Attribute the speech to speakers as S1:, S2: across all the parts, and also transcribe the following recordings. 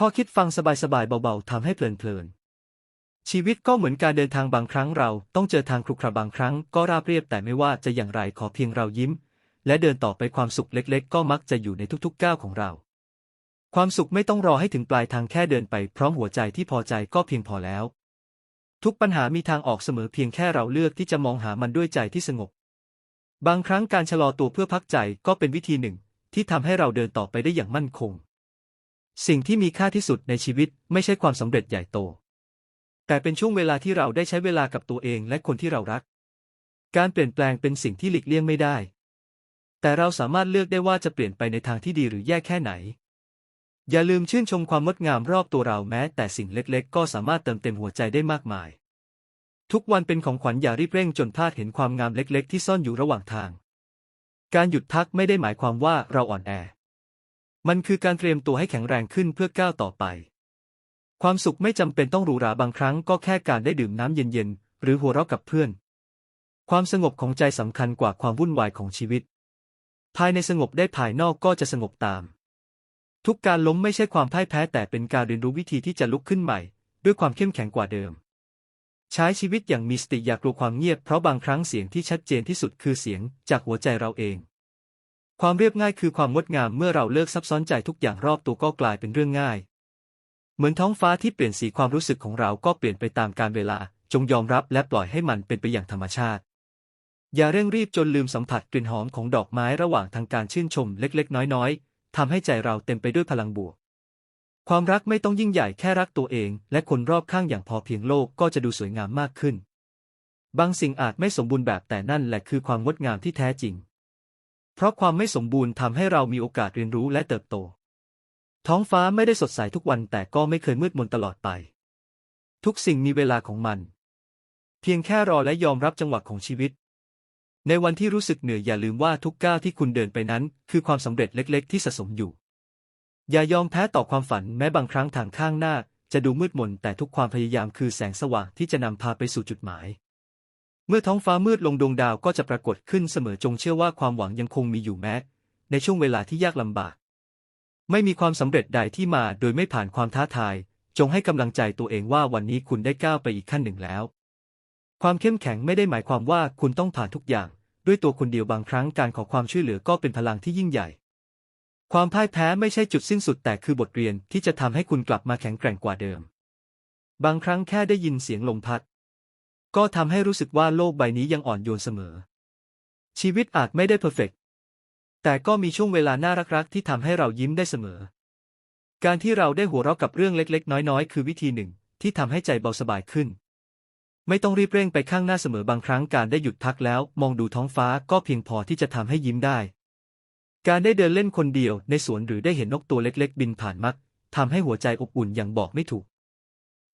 S1: ข้อคิดฟังสบายๆเบาๆทำให้เพลินๆ ชีวิตก็เหมือนการเดินทางบางครั้งเราต้องเจอทางครุขระบางครั้งก็ราบเรียบแต่ไม่ว่าจะอย่างไรขอเพียงเรายิ้ม และเดินต่อไปความสุขเล็กๆ ก็มักจะอยู่ในทุกๆก้าวของเรา ความสุขไม่ต้องรอให้ถึงปลายทางแค่เดินไปพร้อมหัวใจที่พอใจก็เพียงพอแล้ว ทุกปัญหามีทางออกเสมอเพียงแค่เราเลือกที่จะมองหามันด้วยใจที่สงบ บางครั้งการชะลอตัวเพื่อพักใจก็เป็นวิธีหนึ่ง ที่ทำให้เราเดินต่อไปได้อย่างมั่นคง สิ่งที่มีค่าที่สุดในชีวิตไม่ใช่ความสำเร็จใหญ่โต แต่เป็นช่วงเวลาที่เราได้ใช้เวลากับตัวเองและคนที่เรารัก การเปลี่ยนแปลงเป็นสิ่งที่หลีกเลี่ยงไม่ได้ แต่เราสามารถเลือกได้ว่าจะเปลี่ยนไปในทางที่ดีหรือแย่แค่ไหน อย่าลืมชื่นชมความงดงามรอบตัวเราแม้ แต่สิ่งเล็กๆ ก็สามารถเติมเต็มหัวใจได้มากมาย ทุกวันเป็นของขวัญอย่ารีบเร่งจนพลาดเห็นความงามเล็ก ๆ ที่ซ่อนอยู่ระหว่างทาง การหยุดพักไม่ได้หมายความว่าเราอ่อนแอ มันคือการเตรียมตัวให้แข็งแรงขึ้นเพื่อก้าวต่อไป ความสุขไม่จำเป็นต้องหรูหราบางครั้งก็แค่การได้ดื่มน้ำเย็นๆ หรือหัวเราะกับเพื่อน ความสงบของใจสำคัญกว่าความวุ่นวายของชีวิต ภายในสงบได้ภายนอกก็จะสงบตาม ทุกการล้มไม่ใช่ความพ่ายแพ้แต่เป็นการเรียนรู้วิธีที่จะลุกขึ้นใหม่ ด้วยความเข้มแข็งกว่าเดิม ใช้ชีวิตอย่างมีสติอย่ากลัวความเงียบเพราะบางครั้งเสียงที่ชัดเจนที่สุดคือเสียงจากหัวใจเราเอง ความเรียบง่ายคือความงดงามเมื่อเราเลิกซับซ้อนใจทุกอย่างรอบตัวก็กลายเป็นเรื่องง่าย เหมือนท้องฟ้าที่เปลี่ยนสีความรู้สึกของเราก็เปลี่ยนไปตามกาลเวลา จงยอมรับและปล่อยให้มันเป็นไปอย่างธรรมชาติ อย่าเร่งรีบจนลืมสัมผัสกลิ่นหอมของดอกไม้ระหว่างทางการชื่นชมเล็กๆ น้อยๆทำให้ใจเราเต็มไปด้วยพลังบวก ความรักไม่ต้องยิ่งใหญ่แค่รักตัวเอง และคนรอบข้างอย่างพอเพียงโลกก็จะดูสวยงามมากขึ้น บางสิ่งอาจไม่สมบูรณ์แบบแต่นั่นแหละคือความงดงามที่แท้จริง เพราะความไม่สมบูรณ์ทำให้เรามีโอกาสเรียนรู้และเติบโต ท้องฟ้าไม่ได้สดใสทุกวันแต่ก็ไม่เคยมืดมนตลอดไป ทุกสิ่งมีเวลาของมัน เพียงแค่รอและยอมรับจังหวะของชีวิต ในวันที่รู้สึกเหนื่อยอย่าลืมว่าทุกก้าวที่คุณเดินไปนั้น คือความสำเร็จเล็ก ๆ ที่สะสมอยู่ อย่ายอมแพ้ต่อความฝันแม้บางครั้งทางข้างหน้า จะดูมืดมนแต่ทุกความพยายามคือแสงสว่างที่จะนำพาไปสู่จุดหมาย เมื่อท้องฟ้ามืดลงดวงดาวก็จะปรากฏขึ้นเสมอจงเชื่อว่าความหวังยังคงมีอยู่แม้ ในช่วงเวลาที่ยากลำบาก ไม่มีความสำเร็จใดที่มาโดยไม่ผ่านความท้าทาย จงให้กำลังใจตัวเองว่าวันนี้คุณได้ก้าวไปอีกขั้นหนึ่งแล้ว ความเข้มแข็งไม่ได้หมายความว่าคุณต้องผ่านทุกอย่าง ด้วยตัวคนเดียวบางครั้งการขอความช่วยเหลือก็เป็นพลังที่ยิ่งใหญ่ ความพ่ายแพ้ไม่ใช่จุดสิ้นสุดแต่คือบทเรียนที่จะทำให้คุณกลับมาแข็งแกร่งกว่าเดิม บางครั้งแค่ได้ยินเสียงลมพัด ก็ทำให้รู้สึกว่าโลกใบนี้ยังอ่อนโยนเสมอ ชีวิตอาจไม่ได้เพอร์เฟกต์แต่ก็มีช่วงเวลาน่ารักๆที่ทำให้เรายิ้มได้เสมอ การที่เราได้หัวเราะกับเรื่องเล็กๆ น้อยๆ คือวิธีหนึ่งที่ทำให้ใจเบาสบายขึ้น ไม่ต้องรีบเร่งไปข้างหน้าเสมอบางครั้งการได้หยุดพักแล้ว มองดูท้องฟ้าก็เพียงพอที่จะทำให้ยิ้มได้ การได้เดินเล่นคนเดียวในสวนหรือได้เห็นนกตัวเล็กๆ บินผ่านมักทำให้หัวใจอบอุ่นอย่างบอกไม่ถูก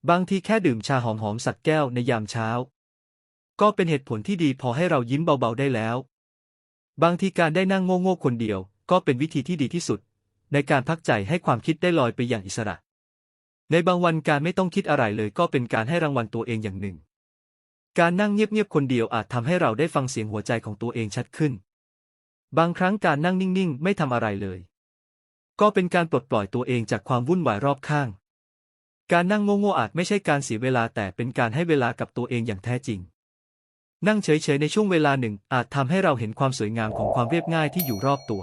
S1: บางทีแค่ดื่มชาหอมๆสักแก้วในยามเช้า ก็เป็นเหตุผลที่ดีพอให้เรายิ้มเบาๆได้แล้ว บางทีการได้นั่งโง่ๆคนเดียว ก็เป็นวิธีที่ดีที่สุด ในการพักใจให้ความคิดได้ลอยไปอย่างอิสระ ในบางวันการไม่ต้องคิดอะไรเลยก็เป็นการให้รางวัลตัวเองอย่างหนึ่ง การนั่งเงียบๆคนเดียวอาจทำให้เราได้ฟังเสียงหัวใจของตัวเองชัดขึ้น บางครั้งการนั่งนิ่งๆ ไม่ทำอะไรเลย ก็เป็นการปลดปล่อยตัวเองจากความวุ่นวายรอบข้าง การนั่งโง่ๆอาจไม่ใช่การเสียเวลาแต่เป็นการให้เวลากับตัวเองอย่างแท้จริง นั่งเฉยๆในช่วงเวลาหนึ่งอาจทำให้เราเห็นความสวยงามของความเรียบง่ายที่อยู่รอบตัว